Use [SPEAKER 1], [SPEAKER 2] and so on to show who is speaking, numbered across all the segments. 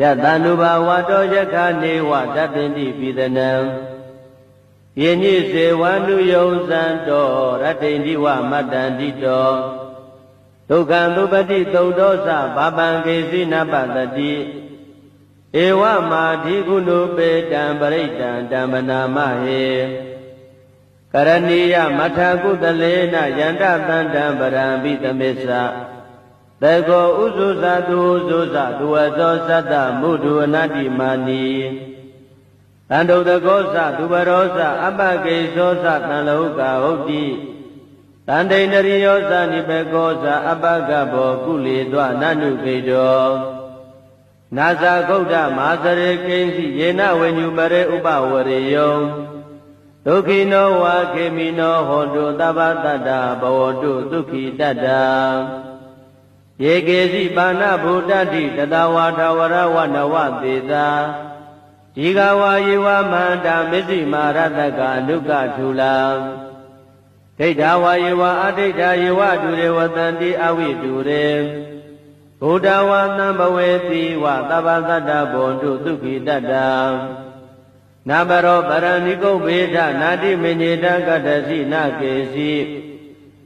[SPEAKER 1] ယတန္တုဘာဝတောယက္ခနေဝတပ္ပင်တိပိသနံယင်းညိစေဝန္တုယုံဇံတောရတ္တိန္ဒီဝမတ္တန္တိတောဒုက္ခံသုပတိသုတ်သောသဘာပံကေစီနပတတိဧဝမာဓိကုဏုပေတံပရိတံတမ္ပနာမဟေကရဏီယမထကုတလေနယန္တတန္တံပရံပိသမေသ သေကောဥဇုဇသူဥဇုဇသူဝသောသတ္တမုဒုအနတ္တိမာနီတန္တုတကောသသူဘရောသအပကေသောသတံလောကဟုတ်တိတန္တိန္ဒရိယောသနိပကောသအပကဘောကုလေသောနနုကေတောနာဇာဂௌဒမာသရေကိဉ္စီယေနဝိညုပရေဥပဝရေယောဒုက္ခိနောဝါခေမိနောဟောတုသဗ္ဗတတ္တဘဝတုဒုက္ခိတတ္တ ယေကေစီပါဏဗုဒ္ဓတိတတဝါထဝရဝနဝသေတာဒီဃဝါယေဝမန္တာမစ္စည်းမာရတကအနုကထူလာဒိဋ္ဌဝါယေဝအဒိဋ္ဌယေဝဒုရေဝတန္တိအဝိဒုရေဘုဒ္ဓဝါသံဘဝေတိဝသဗ္ဗသတ္တဘွန်တုဒုက္ခိတတ္တနာဘရောပရဏိကုဗေဒနာတိမညေတကတ္တစီနာကေစီ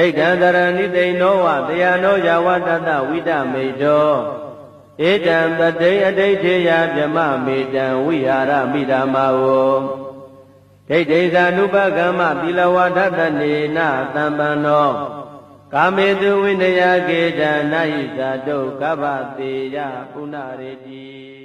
[SPEAKER 1] ဒိဋ္ဌံတရဏိသိဏောဝတရားနောယဝတတဝိတမေတောဧတံတတိအဋိဋ္ဌေယဗြမမေတံဝိဟာရမိဓမ္မာဝဒိဋ္ဌိဇာနုပကမ္မသီလဝါဒတနေနသံပန္နောကာမေတုဝိနယကေတနာယိဇာတုကဗ္ဗတေယပုဏ္ဏရေတိ